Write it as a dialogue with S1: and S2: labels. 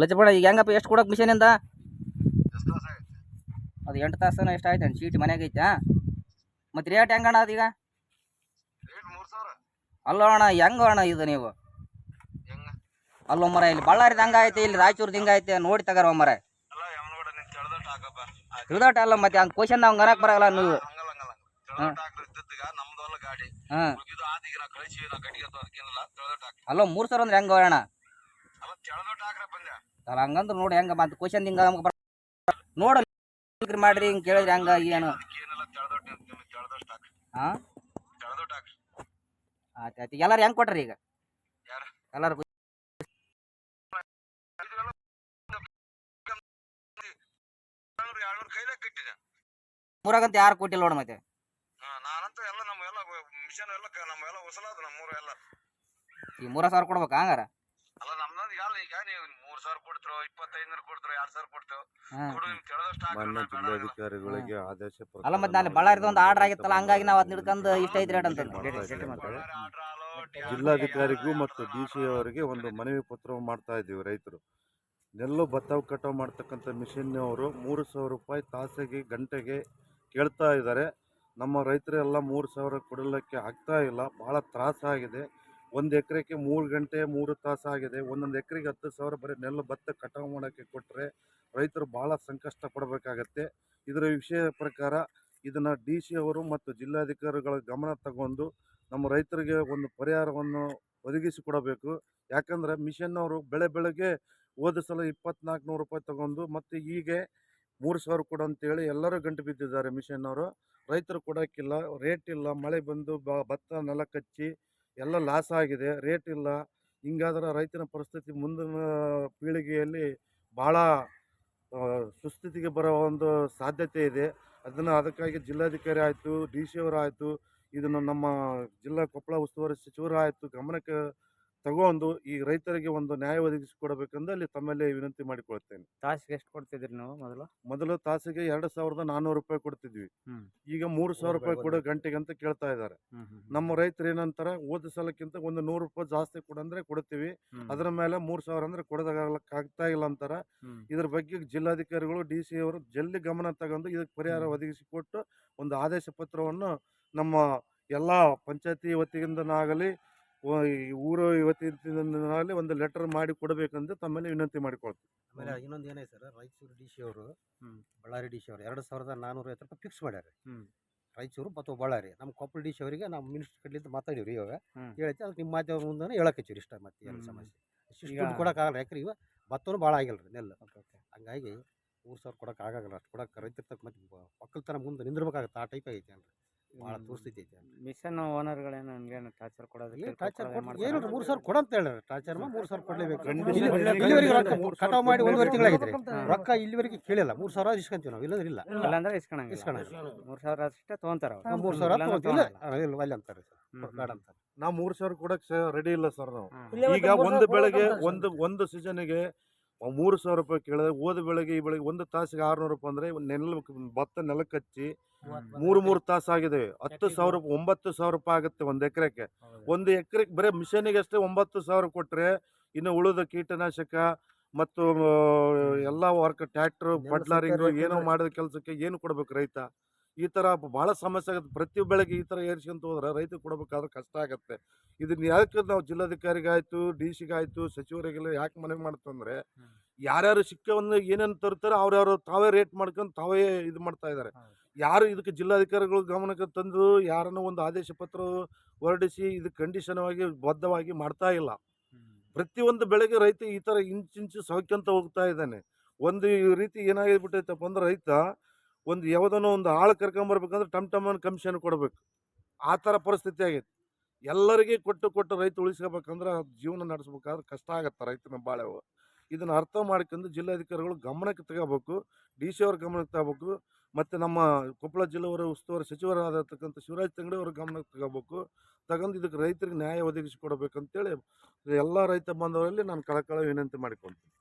S1: ಲಚ್ಚಬೇಡ ಈಗ ಹೆಂಗಪ್ಪ ಎಷ್ಟು ಕೊಡೋಕೆ
S2: ಮಿಷನ್ ಇಂದ?
S1: ಅದು ಎಂಟು ತಾಸನ ಎಷ್ಟು ಆಯ್ತು ಅಣ್ಣ ಚೀಟಿ ಮನೆಗೆ ಐತಾ ಮತ್ತು ರೇಟ್ ಹೆಂಗಣ್ಣ ಅದೀಗ? ಅಲ್ಲೋ ಅಣ್ಣ ಹೆಂಗೋ ಅಣ್ಣ ಇದು ನೀವು? ಅಲ್ಲೋ ಮರ ಇಲ್ಲಿ ಬಳ್ಳಾರಿದ ಹಂಗೈತೆ ಇಲ್ಲಿ ರಾಯಚೂರ್ದು ಹಿಂಗೈತೆ ನೋಡಿ ತಗರ ಮರ. ತಿಳಿದಾಟ ಅಲ್ಲ ಮತ್ತೆ ಹಂಗೆ ಕ್ವಶನ್ ನಾವು ಗನಕ್ ಬರಲ್ಲ ನೀವು.
S2: ಅಲ್ಲೋ
S1: ಮೂರು ಸಾವಿರ ಅಂದ್ರೆ ಹೆಂಗ ಅಣ್ಣ?
S2: ಅಲ್ಲ
S1: ಹಂಗಂದ್ರೆ ನೋಡಿ ಹೆಂಗ ಮತ್ತೆ ಕ್ವಶನ್ ಹಿಂಗ ನಮ್ಗೆ ನೋಡ ಮಾಡ್ರಿ ಹಿಂಗೆ ಕೇಳಿದ್ರೆ ಹಂಗ ಏನು? ಹಾಂ ಆಯ್ತು ಆಯ್ತು. ಎಲ್ಲಾರು ಹೆಂಗೆ ಕೊಟ್ರಿ ಈಗ?
S2: ಯಾರು?
S1: ಎಲ್ಲಾರು ಊರಾಗಂತ ಯಾರು ಕೊಟ್ಟಿಲ್ಲ ನೋಡ ಮತ್ತೆ?
S2: ನಾನಂತೂ ಎಲ್ಲ ನಮ್ಮ ಎಲ್ಲ ಮಿಷನ್ ಎಲ್ಲ ನಮ್ಮ ಎಲ್ಲ ಹೊಸಲಾದ ನಮ್ಮೂರ ಎಲ್ಲ
S1: ಈ ಮೂರ ಸಾವಿರ ಕೊಡ್ಬೇಕಾ ಹಂಗಾರ?
S2: ಅಲ್ಲ ನಮ್ದೊಂದು ಎಲ್ಲ ಈಗ ನೀವು ಮೂರ್ ಸಾವಿರ ಕೊಡ್ತಿರೋ ಇಪ್ಪತ್ತೈದು ಕೊಡ್ತಿರೋ ಎರಡ್ ಸಾವಿರ ಕೊಡ್ತೇವೆ
S1: ಹಾಂ
S2: ಕೊಡು ನಿಮ್ಗೆ ತಿಳಿದಷ್ಟು ಹಾಕ್ರಿ
S3: ಮಾನ್ಯ
S2: ನಾ ಬೇಡ
S3: ಜಿಲ್ಲಾಧಿಕಾರಿಗಳಿಗೆ ಆದೇಶ ಪ್ರಕಾರ
S1: ಅಲ್ಲ ಮತ್ತೆ ನಾನು ಬಳ್ಳಾರಿದ ಒಂದು ಆರ್ಡರ್ ಆಗಿತ್ತಲ್ಲ ಹಂಗಾಗಿ ನಾವು ಅದ್ ಹಿಡ್ಕೊಂಡು ಇಷ್ಟ ಐತ್ರಿ ರೇಟ್ ಅಂತ.
S2: ಬಳ್ಳಾರಿ
S3: ಜಿಲ್ಲಾಧಿಕಾರಿಗೂ ಮತ್ತು ಡಿ ಸಿ ಅವರಿಗೆ ಒಂದು ಮನವಿ ಪತ್ರ ಮಾಡ್ತಾ ಇದ್ದೀವಿ ರೈತರು. ನೆಲ್ಲು ಭತ್ತ ಕಟಾವು ಮಾಡ್ತಕ್ಕಂಥ ಮಿಷಿನ್ನವರು ಮೂರು ಸಾವಿರ ರೂಪಾಯಿ ತಾಸಿಗೆ ಗಂಟೆಗೆ ಕೇಳ್ತಾ ಇದ್ದಾರೆ. ನಮ್ಮ ರೈತರೆಲ್ಲ ಮೂರು ಸಾವಿರ ಕೊಡಲಿಕ್ಕೆ ಆಗ್ತಾ ಇಲ್ಲ. ಭಾಳ ತ್ರಾಸಾಗಿದೆ ಒಂದು ಎಕರೆಗೆ ಮೂರು ಗಂಟೆ ಮೂರು ತಾಸು ಆಗಿದೆ. ಒಂದೊಂದು ಎಕರೆಗೆ ಹತ್ತು ಸಾವಿರ ಬರೀ ನೆಲ್ಲು ಭತ್ತ ಕಟಾವು ಮಾಡೋಕ್ಕೆ ಕೊಟ್ಟರೆ ರೈತರು ಭಾಳ ಸಂಕಷ್ಟ ಪಡಬೇಕಾಗತ್ತೆ ಇದರ ವಿಷಯ ಪ್ರಕಾರ ಇದನ್ನು ಡಿ ಸಿ ಅವರು ಮತ್ತು ಜಿಲ್ಲಾಧಿಕಾರಿಗಳ ಗಮನ ತಗೊಂಡು ನಮ್ಮ ರೈತರಿಗೆ ಒಂದು ಪರಿಹಾರವನ್ನು ಒದಗಿಸಿಕೊಡಬೇಕು ಯಾಕಂದರೆ ಮಿಷನ್ ಅವರು ಬೆಳೆ ಬೆಳೆಗೆ ಹೋದ ಸಲ ಇಪ್ಪತ್ನಾಲ್ಕು ನೂರು ರೂಪಾಯಿ ತಗೊಂಡು ಮತ್ತು ಹೀಗೆ ಮೂರು ಸಾವಿರ ಕೊಡು ಅಂತೇಳಿ ಎಲ್ಲರೂ ಗಂಟು ಬಿದ್ದಿದ್ದಾರೆ ಮಿಷನ್ ಅವರು. ರೈತರು ಕೊಡೋಕ್ಕಿಲ್ಲ, ರೇಟ್ ಇಲ್ಲ, ಮಳೆ ಬಂದು ಬ ಭತ್ತ ನೆಲ ಕಚ್ಚಿ ಎಲ್ಲ ಲಾಸ್ ಆಗಿದೆ, ರೇಟ್ ಇಲ್ಲ. ಹಿಂಗಾದ್ರೆ ರೈತನ ಪರಿಸ್ಥಿತಿ ಮುಂದಿನ ಪೀಳಿಗೆಯಲ್ಲಿ ಭಾಳ ಸುಸ್ಥಿತಿಗೆ ಬರೋ ಒಂದು ಸಾಧ್ಯತೆ ಇದೆ. ಅದನ್ನು ಅದಕ್ಕಾಗಿ ಜಿಲ್ಲಾಧಿಕಾರಿ ಆಯಿತು, ಡಿ ಸಿ ಅವರಾಯಿತು ಇದನ್ನು ನಮ್ಮ ಜಿಲ್ಲಾ ಕೊಪ್ಪಳ ಉಸ್ತುವಾರಿ ಸಚಿವರು ಆಯಿತು, ಗಮನಕ್ಕೆ ತಗೊಂಡು ಈ ರೈತರಿಗೆ ಒಂದು ನ್ಯಾಯ ಒದಗಿಸಿಕೊಡಬೇಕೆಂದು ಅಲ್ಲಿ ತಮ್ಮಲ್ಲಿ ವಿನಂತಿ ಮಾಡಿಕೊಳ್ತೇನೆ.
S4: ತಾಸಿಗೆ ಎಷ್ಟು ಕೊಡ್ತಿದ್ರಿ ನಾವು ಮೊದಲು?
S3: ಮೊದಲು ತಾಸಿಗೆ ಎರಡು ಸಾವಿರದ ನಾನ್ನೂರು ರೂಪಾಯಿ ಕೊಡ್ತಿದ್ವಿ.
S4: ಹ್ಮ್.
S3: ಈಗ ಮೂರು ಸಾವಿರ ರೂಪಾಯಿ ಕೊಡೋ ಗಂಟೆಗೆ ಅಂತ ಕೇಳ್ತಾ ಇದ್ದಾರೆ.
S4: ಹ್ಮ್ ಹ್ಮ್
S3: ನಮ್ಮ ರೈತರು ಏನಂತಾರೆ ಹೋದ ಸಲಕ್ಕಿಂತ ಒಂದು ನೂರು ರೂಪಾಯಿ ಜಾಸ್ತಿ ಕೊಡಂದ್ರೆ ಕೊಡ್ತೀವಿ.
S4: ಹ್ಮ್.
S3: ಅದರ ಮೇಲೆ ಮೂರು ಸಾವಿರ ಅಂದ್ರೆ ಕೊಡೋದಾಗ್ತಾ ಇಲ್ಲ ಅಂತಾರೆ.
S4: ಹ್ಮ್.
S3: ಇದ್ರ ಬಗ್ಗೆ ಜಿಲ್ಲಾಧಿಕಾರಿಗಳು ಡಿ ಸಿ ಅವರು ಜಲ್ದಿ ಗಮನ ತಗೊಂಡು ಇದಕ್ಕೆ ಪರಿಹಾರ
S4: ಒದಗಿಸಿ
S3: ಒದಗಿಸಿಕೊಟ್ಟು ಒಂದು ಆದೇಶ ಪತ್ರವನ್ನು ನಮ್ಮ ಎಲ್ಲ ಪಂಚಾಯತಿ ವತಿಯಿಂದನಾಗಲಿ ಊರು ಇವತ್ತಿನಲ್ಲಿ ಒಂದು ಲೆಟರ್ ಮಾಡಿ ಕೊಡಬೇಕಂತ ತಮ್ಮಲ್ಲಿ ವಿನಂತಿ ಮಾಡಿಕೊಳ್ತೀವಿ.
S5: ಆಮೇಲೆ ಇನ್ನೊಂದು ಏನೈತೆ ಸರ್ ರಾಯಚೂರು ಡಿ ಸಿ ಅವರು. ಬಳ್ಳಾರಿ ಡಿ ಸಿ ಅವರು ಎರಡು ಸಾವಿರದ ನಾನ್ನೂರ ಐವತ್ತು ರೂಪಾಯಿ ಫಿಕ್ಸ್ ಮಾಡ್ಯಾರ. ರಾಯಚೂರು ಮತ್ತು ಬಳ್ಳಾರಿ ನಮ್ಮ ಕೊಪ್ಪಳ ಡಿ ಸಿ ಅವರಿಗೆ ನಾವು ಮಿನಿಸ್ಟರ್ ಕಡ್ಲಿಂದ ಮಾತಾಡಿವ್ರಿ ಇವಾಗ. ಹೇಳೈತೆ ಅದಕ್ಕೆ ನಿಮ್ಮ ಮಾಧ್ಯಮ ಮುಂದೆ ಹೇಳಕತ್ತೀವಿ ಇಷ್ಟ ಮತ್ತೆ ಏನು. ಸಮಸ್ಯೆ. ಇಷ್ಟು ಕೊಡೋಕ್ಕಾಗಲ್ಲ ಯಾಕ್ರಿ ಇವಾಗ ಭತ್ತನೂ ಭಾಳ ಆಗಿಲ್ಲ ರೀ ನೆಲ್ಲು ಹಂಗಾಗಿ ಮೂರು ಸಾವಿರ ಕೊಡೋಕ್ಕಾಗಲ್ಲ ಅಷ್ಟು ಕೊಡೋಕೆ ರೈತರ ತಕ್ಕ ಮತ್ತೆ ಒಕ್ಕಲ್ತನ ಮುಂದೆ ನಿಂದಿರ್ಬೇಕಾಗತ್ತೆ ಆ ಟೈಪ್ ಐತೆ ಅಲ್ರಿ ಭಾಳ ತೋರಿಸ್ತೈತಿ
S4: ಮಿಷನ್ ಓನರ್ಗಳೇನು ನನಗೇನು ಟಾರ್ಚರ್ ಕೊಡೋದಿಲ್ಲ
S5: ಟಾರ್ಚರ್ ಏನು ಮೂರು ಸಾವಿರ ಕೊಡಂತ ಹೇಳಿ ಟಾರ್ಚರ್ ಮೂರು ಸಾವಿರ ಕೊಡಲೇಬೇಕು. ಇಲ್ಲಿವರೆಗೆ ರೊಕ್ಕ ಕಟಾವು ಮಾಡಿ ಒಂದು ತಿಂಗಳಾಗಿದ್ರಿ
S4: ಹಾ.
S5: ರೊಕ್ಕ ಇಲ್ಲಿವರೆಗೆ ಕೇಳಿಲ್ಲ. ಮೂರು ಸಾವಿರ ಇಸ್ಕೊಂತೀವಿ ನಾವು. ಇಲ್ಲಂದ್ರೆ ಇಲ್ಲ.
S4: ಇಲ್ಲಾಂದ್ರೆ ಇಸ್ಕೊಳಂಗಿಲ್ಲ.
S5: ಇಸ್ಕೊಳಂಗಿಲ್ಲ.
S4: ಮೂರು ಸಾವಿರ ಅಷ್ಟೇ ತೊಗೊಂತಾರ ಅವ್ರು.
S5: ಮೂರು ಸಾವಿರ ತಗೋತಿಲ್ಲ. ಇಲ್ಲ ಅಲ್ಲಿ ಅಂತಾರೆ ಸರ್. ಅಂತಾರೆ.
S3: ನಾವು ಮೂರು ಸಾವಿರ ಕೊಡಕ್ಕೆ ರೆಡಿ ಇಲ್ಲ ಸರ್ ನಾವು. ಈಗ ಒಂದು ಬೆಳಗ್ಗೆ ಒಂದು ಒಂದು ಸೀಸನ್ಗೆ ಮೂರು ಸಾವಿರ ರೂಪಾಯಿ ಕೇಳಿದ್ರೆ ಹೋದ ಬೆಳಗ್ಗೆ ಈ ಬೆಳಗ್ಗೆ ಒಂದು ತಾಸಿಗೆ ಆರುನೂರು ರೂಪಾಯಿ ಅಂದರೆ ನೆಲ ಭತ್ತ ನೆಲಕ್ಕೆ ಹಚ್ಚಿ ಮೂರು ಮೂರು ತಾಸು ಆಗಿದೆ. ಹತ್ತು ಸಾವಿರ ರೂಪಾಯಿ ಒಂಬತ್ತು ಸಾವಿರ ರೂಪಾಯಿ ಆಗುತ್ತೆ ಒಂದು ಎಕರೆಗೆ. ಒಂದು ಎಕರೆಗೆ ಬರೀ ಮಿಷನಿಗೆ ಅಷ್ಟೇ ಒಂಬತ್ತು ಸಾವಿರ ಕೊಟ್ಟರೆ ಇನ್ನು ಉಳಿದ ಕೀಟನಾಶಕ ಮತ್ತು ಎಲ್ಲ ವರ್ಕ್ ಟ್ರ್ಯಾಕ್ಟರ್
S5: ಬಡ್ಲಾರಿಂಗ್
S3: ಏನೋ ಮಾಡಿದ ಕೆಲಸಕ್ಕೆ ಏನು ಕೊಡ್ಬೇಕು ರೈತ? ಈ ಥರ ಭಾಳ ಸಮಸ್ಯೆ ಆಗುತ್ತೆ. ಪ್ರತಿ ಬೆಳೆಗೆ ಈ ಥರ ಏರ್ಸ್ಕೊಂತ ಹೋದ್ರೆ ರೈತರು ಕೊಡಬೇಕಾದ್ರೆ ಕಷ್ಟ ಆಗುತ್ತೆ. ಇದನ್ನ ಯಾಕೆ ನಾವು ಜಿಲ್ಲಾಧಿಕಾರಿಗಾಯ್ತು ಡಿ ಸಿಗಾಯ್ತು ಸಚಿವರಿಗೆಲ್ಲ ಯಾಕೆ ಮನವಿ ಮಾಡ್ತಂದ್ರೆ. ಯಾರ್ಯಾರು ಸಿಕ್ಕವನ್ನು ಏನೇನು ತರ್ತಾರೆ ಅವ್ರವ್ರು ತಾವೇ ರೇಟ್ ಮಾಡ್ಕೊಂಡು ತಾವೇ ಇದು ಮಾಡ್ತಾ ಇದ್ದಾರೆ ಯಾರು ಇದಕ್ಕೆ ಜಿಲ್ಲಾಧಿಕಾರಿಗಳು ಗಮನಕ್ಕೆ ತಂದು ಯಾರನ್ನು ಒಂದು ಆದೇಶ ಪತ್ರ ಹೊರಡಿಸಿ ಇದು ಕಂಡೀಷನ್ ಆಗಿ ಬದ್ಧವಾಗಿ ಮಾಡ್ತಾ ಇಲ್ಲ.
S4: ಪ್ರತಿ
S3: ಪ್ರತಿಯೊಂದು ಬೆಳೆಗೆ ರೈತ ಈ ಥರ ಇಂಚಿಂಚು ಸೌಕ್ಯಂತ ಹೋಗ್ತಾ ಇದ್ದಾನೆ. ಒಂದು ಈ ರೀತಿ ಏನಾಗಿಬಿಟ್ಟೈತಪ್ಪ ಅಂದ್ರೆ ರೈತ ಒಂದು ಯಾವುದನ್ನೋ ಒಂದು ಆಳು ಕರ್ಕೊಂಬರ್ಬೇಕಂದ್ರೆ ಟಮ್ ಟಮ್ಮನ್ ಕಮಿಷನ್ ಕೊಡಬೇಕು. ಆ ಥರ ಪರಿಸ್ಥಿತಿ ಆಗೈತೆ. ಎಲ್ಲರಿಗೆ ಕೊಟ್ಟು ಕೊಟ್ಟು ರೈತ ಉಳಿಸ್ಕೋಬೇಕಂದ್ರೆ ಜೀವನ ನಡೆಸ್ಬೇಕಾದ್ರೆ ಕಷ್ಟ ಆಗುತ್ತೆ ರೈತನ ಬಾಳೆವು ಇದನ್ನು ಅರ್ಥ ಮಾಡ್ಕೊಂಡು ಜಿಲ್ಲಾಧಿಕಾರಿಗಳು ಗಮನಕ್ಕೆ ತಗೋಬೇಕು, ಡಿ ಸಿ ಅವ್ರ ಗಮನಕ್ಕೆ ತಗೋಬೇಕು, ಮತ್ತು ನಮ್ಮ ಕೊಪ್ಪಳ ಜಿಲ್ಲೆಯವರ ಉಸ್ತುವಾರಿ ಸಚಿವರಾಗಿರ್ತಕ್ಕಂಥ ಶಿವರಾಜ್ ತಂಗಡಿ ಅವ್ರ ಗಮನಕ್ಕೆ ತಗೋಬೇಕು. ತಗೊಂಡು ಇದಕ್ಕೆ ರೈತರಿಗೆ ನ್ಯಾಯ ಒದಗಿಸಿಕೊಡ್ಬೇಕಂತೇಳಿ ಎಲ್ಲ ರೈತ ಬಾಂಧವರಲ್ಲಿ ನಾನು ಕಳಕಳ ವಿನಂತಿ ಮಾಡಿಕೊಳ್ತೀನಿ.